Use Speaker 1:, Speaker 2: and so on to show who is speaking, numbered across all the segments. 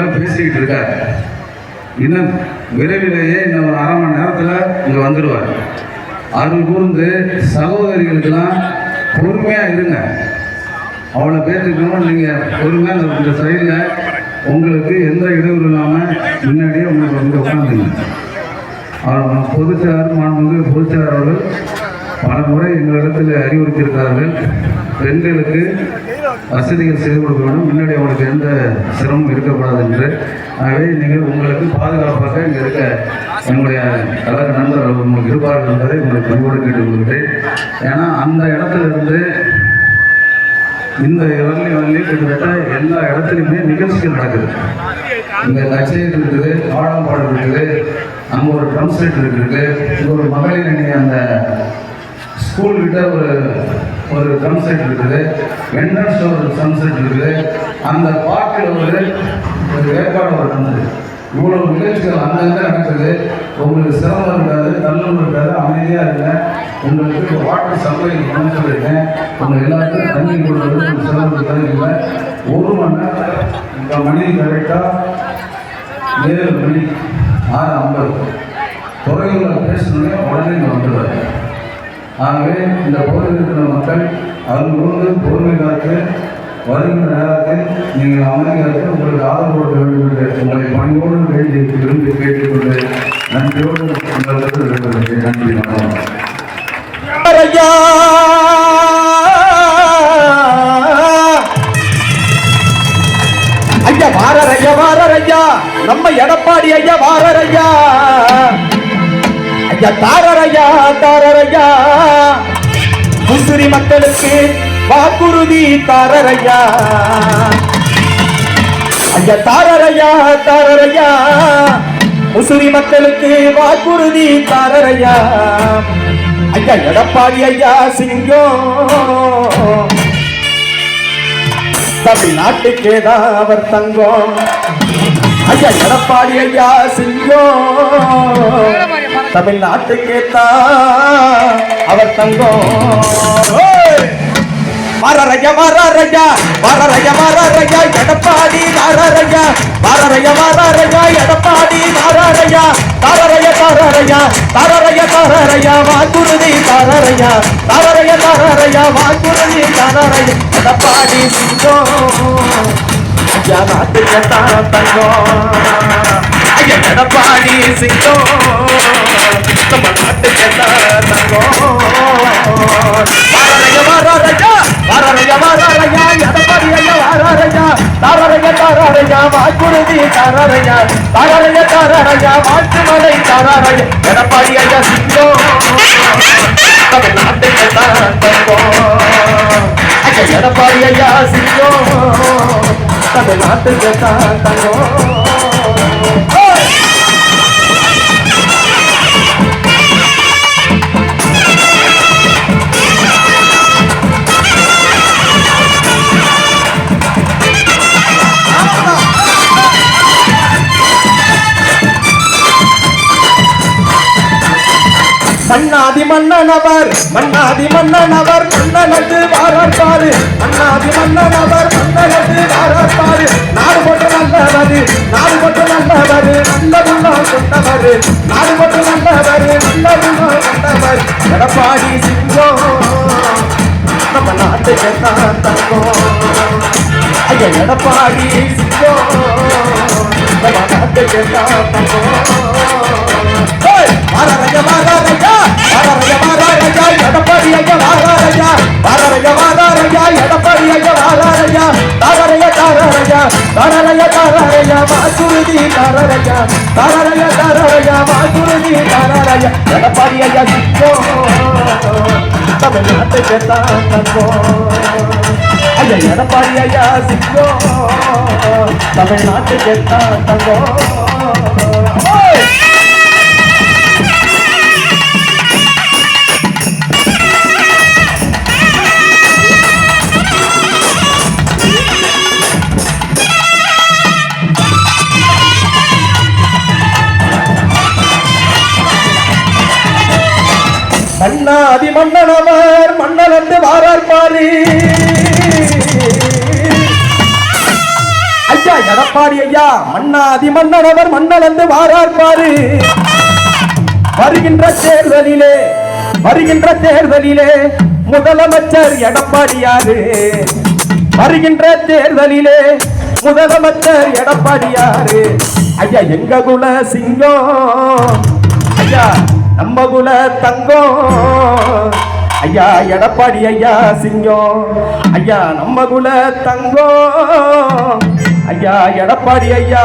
Speaker 1: எல்லாம் பேசிக்கிட்டு இருக்கார். இன்னும் விரைவிலேயே இன்னும் ஒரு அரை மணி நேரத்தில் இங்கே வந்துடுவார் அருள் கூர்ந்து சகோதரிகளுக்கெல்லாம் பொறுமையாக இருங்க. அவ்வளோ பேர்த்துக்கணும் நீங்கள் பொறுமையாக இந்த சைடில் உங்களுக்கு எந்த இடையூறு இல்லாமல் முன்னாடியே உங்களுக்கு வந்து உட்காந்துங்க அவர் பொதுச்சார் மாண்புமிகு பொதுச்சார் அவர்கள் பல முறை எங்களிடத்தில் அறிவுறுத்தியிருக்கிறார்கள். பெண்களுக்கு வசதிகள் செய்து கொடுக்க வேண்டும் முன்னாடி அவங்களுக்கு எந்த சிரமம் இருக்கக்கூடாது என்று. ஆகவே நீங்கள் உங்களுக்கு பாதுகாப்பாக இங்கே இருக்க என்னுடைய கழக நண்பர்கள் உங்களுக்கு இருப்பார்கள் என்பதை உங்களுக்கு பணிவோடு கேட்டுக்கொள்கிறேன் ஏன்னா அந்த இடத்துல இருந்து இந்த வரலி வரலி கிட்டத்தட்ட எல்லா இடத்துலையுமே நிகழ்ச்சிகள் நடக்குது. இந்த கச்சேரி இருக்குது பாடல் இருக்குது அங்கே ஒரு ட்ரம் செட் இருக்குது. இங்கே ஒரு மகளிர் அணி அந்த ஸ்கூல் கிட்ட ஒரு ஒரு ட்ரம் செட் இருக்குது என்ட்ரன்ஸ் ஒரு ட்ரம் செட் இருக்குது. அந்த பார்க்கில் ஒரு ஒரு ஏற்பாடு ஒரு நடந்தது. இவ்வளோ நிகழ்ச்சிகள் அங்கங்கே நடக்குது. உங்களுக்கு சிரமம் இருக்காது தள்ளும் இருக்காது அமைதியாக இருங்க. உங்களுக்கு வாட்டர் சப்ளை பண்ண சொல்லியிருக்கேன் உங்கள் எல்லாருக்கும் தண்ணி கொடுக்கறது சிரமம் இருக்காது இல்லை ஒரு மணி நேரம் மணி கரெக்டாக ஏழு மணி ஆறு ஐம்பது. துறையில் பேசணுன்னே உடனே இங்கே வந்துடுவார். ஆகவே இந்த பகுதியில் இருக்கிற மக்கள் அது பொறுமை காத்து வருகின்ற நேரத்தில் நீங்கள் அமைதியாக உங்களுக்கு ஆதரவு கொடுக்க வேண்டும் என்று உங்களை பணியோடு வேண்டி விரும்பி கேட்டுக்கொண்டு நன்றியோடு உங்களுக்கு விடைபெறுகிறேன். நன்றி வணக்கம்.
Speaker 2: ஐயா ஐயா வாரர் ஐயா வாரர் ஐயா நம்ம எடப்பாடி ஐயா வாரர் ஐயா ஐயா தாரரையா தாரரையா. முசிறி மக்களுக்கு வாக்குறுதி தாரரையா. ஐயா தாரரையா தாரரையா. முசிறி மக்களுக்கு வாக்குறுதி தாரரையா. ஐயா எடப்பாடி ஐயா சிங்கம். தமிழ்நாட்டுக்கேதான் அவர் தங்கம்? ஐயா எடப்பாடி ஐயா சிங்கம். தமிழ்நாட்டுக்கே தான் அவர் தங்கம். ஓய்! வாரரையா வாரரையா வாரரையா எடப்பாடி வாரரையா வாரரையா வாரரையா எடப்பாடி வாரரையா தாரரையா தாரரையா தாரரையா தாரரையா வாக்குறுதி தாரரையா தாரரையா தாரரையா வாக்குறுதி தாரரையா எடப்பாடி சிங்கம் நாட்டுக்கு தான் தங்கம். எடப்பாடி சிங்கம். நம்ம நாட்டுக்கு தான் தங்கம்? வாரரையா வாரரையா வாரரையா வாரரையா எடப்பாடி எடப்பாடி ஐயா சிங்கம். தமிழ்நாட்டுக்கு தான் எடப்பாடி ஐயா சிங்கம். தமிழ்நாட்டுக்கு தான் தங்கம்? மன்னாதி மன்னனவர் மன்னாதி மன்னனவர் மன்னனது வாரார் பாரு மன்னாதி மன்னனவர் மன்னனது வாரார்பாரு. நாடு போட்டு நல்லவர் நாடு போட்டு நல்லவர் நல்லதுள்ள கொண்டவர். நாடு போட்டு நல்லவர் நல்லதுள்ள கொண்டவர். எடப்பாடி சிங்கம் நம்ம நாட்டுக்கு தான் தங்கம். ஐயா எடப்பாடி சிங்கம் நம்ம நாட்டுக்கு தான் தங்கம் ஏய், எடப்பாடி ஐயா வாராரையா, வாராரையா, வாராரையா, எடப்பாடி ஐயா வாராரையா, தாராரையா, தாராரையா, தாராரையா, தாராரையா, வாக்குறுதி தாராரையா, தாராரையா, தாராரையா, வாக்குறுதி தாராரையா, எடப்பாடி ஐயா சிங்கம், தமிழ்நாட்டுக்கு தான் ஐயா எடப்பாடி ஐயா சிங்கம் தமிழ்நாட்டுக்கு தான் தங்கோ? மன்னாதி மன்னனவர் மன்னன் என்று வாரார் பாரு. ஐயா எடப்பாடி ஐயா மன்னாதி மன்னனவர் மன்னலந்து வாரார்பாரு வருகின்ற தேர்தலிலே வருகின்ற தேர்தலிலே முதலமைச்சர் எடப்பாடியாரு வருகின்ற தேர்தலிலே முதலமைச்சர் எடப்பாடியாரு ஐயா எங்க குல சிங்கம்? ஐயா நம்ம குல தங்கம்? ஐயா எடப்பாடி ஐயா சிங்கம்? ஐயா நம்ம குல தங்கம்? ஐயா எடப்பாடி ஐயா.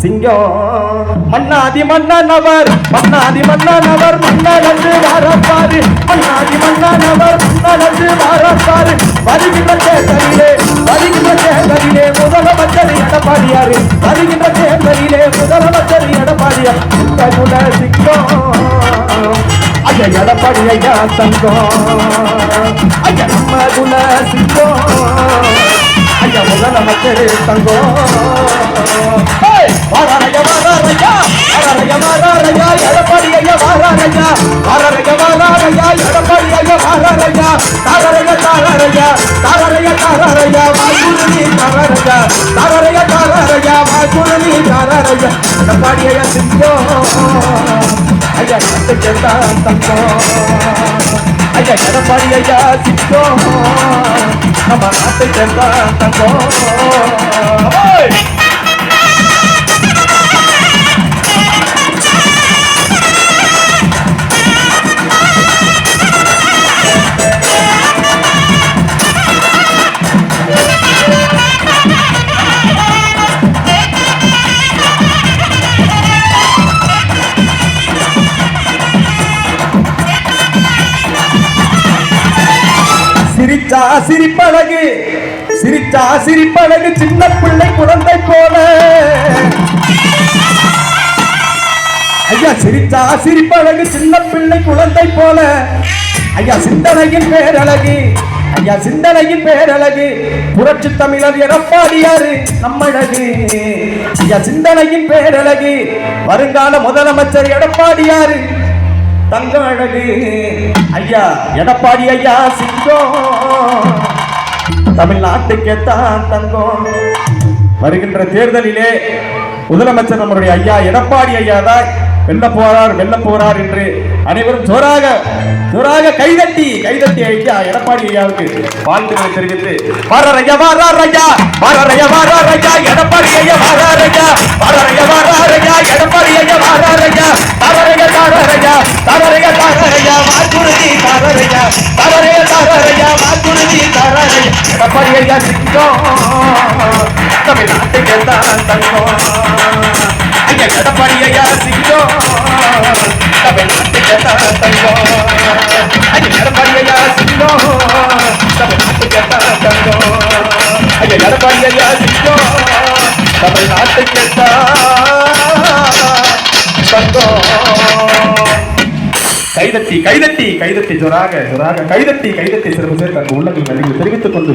Speaker 2: சிங்கம். மன்னாதி மன்னனவர் மன்னாதி மன்னனவர் மன்னலந்து வாரப்பாரு. மன்னாதி மன்னனவர் மன்னலந்து வாரப்பாரு. வருகின்ற தேர்தலிலே வருகின்ற தேர்தலிலே முதலமைச்சர் எடப்பாடியாரு. வருகின்ற தேர்தலிலே முதலமைச்சர் எடப்பாடியார். இந்த குல சிங்கம். ஐயா எடப்பாடி ஐயா சங்கம் ஐயா நம்ம குல சிங்கம். ஐயா முதலமைச்சர் தங்கம் வாராரையா, வாராரையா, வாராரையா, வாராரையா, எடப்பாடி ஐயா வாராரையா, வாராரையா, வாராரையா, எடப்பாடி ஐயா வாராரையா, தாராரையா, தாராரையா, தாராரையா, தாராரையா, வாய்க்குருவி தாராரையா, தாராரையா, தாராரையா, வாய்க்குருவி தாராரையா, எடப்பாடி ஐயா சிங்கம் ஐயா நாட்டுக்கெல்லாம் தங்கம் ஐயா எடப்பாடி ஐயா சித்தோ நம்ம நாட்டை சேர்ந்தா தங்கம். சிரிப்பழகு. சிரிச்சா சிரிப்பழகு சின்ன பிள்ளை குழந்தை போல. ஐயா சிரிச்சா சிரிப்பழகு சின்ன பிள்ளை குழந்தை போல. ஐயா சிந்தனையின் பேரழகு. ஐயா சிந்தனையின் பேரழகு. புரட்சி தமிழர் எடப்பாடியாரு நம்மழகு. ஐயா சிந்தனையின் பேரழகு. வருங்கால முதலமைச்சர் எடப்பாடியாரு தங்க அழகு ஐயா எடப்பாடி ஐயா சிங்கம் தமிழ்நாட்டுக்கேத்தான் தங்கம். வருகின்ற தேர்தலிலே முதலமைச்சர் நம்மளுடைய ஐயா எடப்பாடி ஐயா தான் வெல்ல போறார் வெல்ல போறார் என்று அனைவரும் ஜோராக ஜோராக கைதட்டி கைதட்டி ஐயா எடப்பாடி ஐயாவுக்கு வாழ்த்துக்களை தெரிவித்து வாரார் ஐயா வாரார் ஐயா வாரார் ஐயா வாரார் ஐயா எடப்பாடி ஐயா வாரார் ஐயா வாரார் ஐயா வாரார் ஐயா எடப்பாடி ஐயா வாரார் ஐயா தாரார் ஐயா தாரார் ஐயா தாரார் ஐயா தாரார் ஐயா வாக்குறுதி தாரார் ஐயா தாரார் ஐயா தாரார் ஐயா வாக்குறுதி தாரார் ஐயா எடப்பாடி ஐயா சிங்கம் தமிழ்நாட்டுக்கு தான் தங்கம் ஐயா எடப்பாடி சிங்கம் தமிழ்நாட்டுக்கு தான் தங்கம் ஐயா எடப்பாடி சிங்கம் தமிழ்நாட்டுக்கு தான் தங்கம் ஐயா எடப்பாடி சிங்கம் தமிழ்நாட்டுக்கு தான் தங்கம் கைதட்டி கைதட்டி கைதட்டி ஜொராக ஜொராக கைதட்டி கைதட்டி சிறப்பு சேர்க்க அங்கு உள்ளங்கள் நன்றிகளை தெரிவித்துக் கொண்டு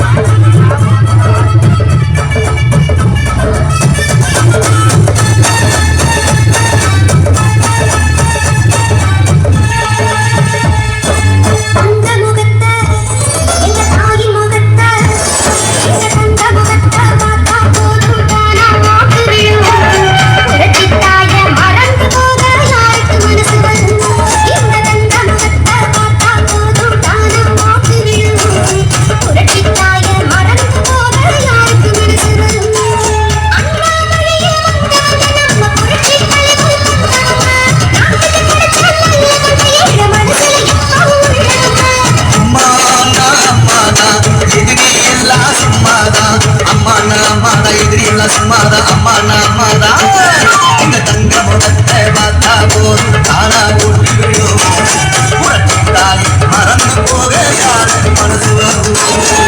Speaker 3: யாருக்கு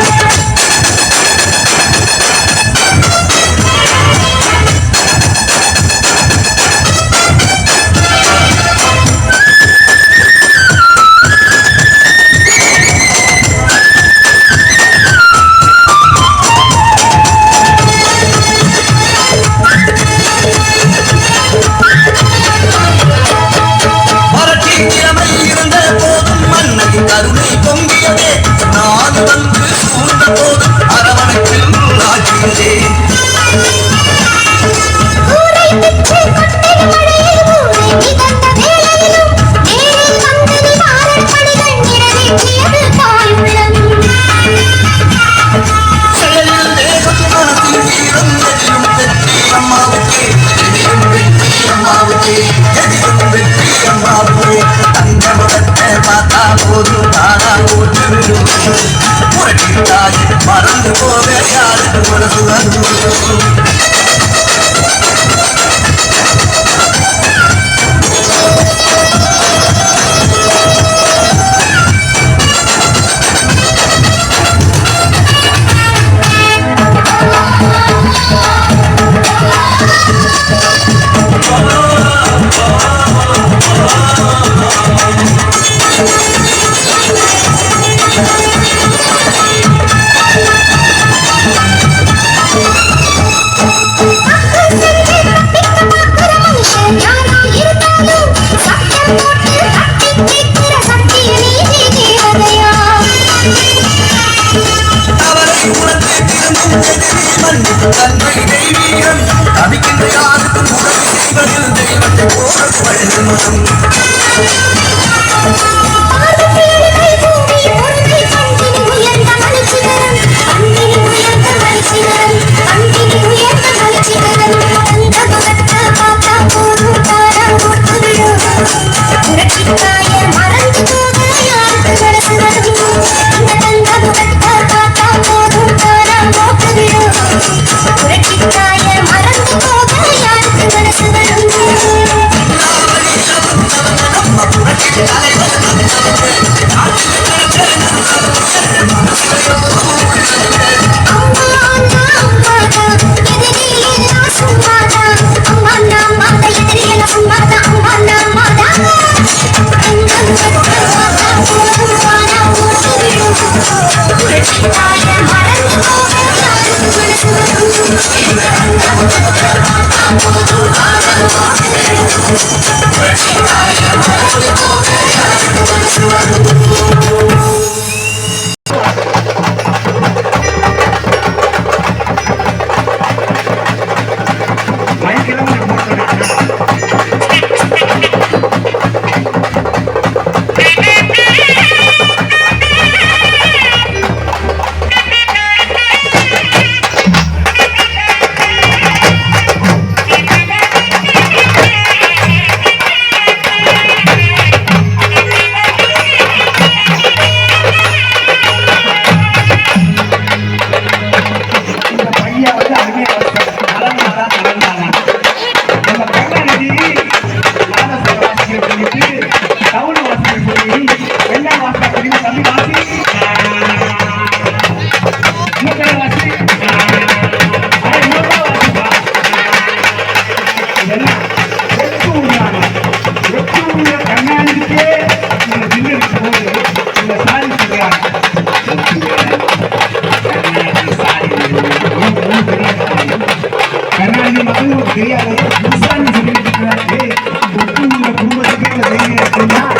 Speaker 4: Gracias.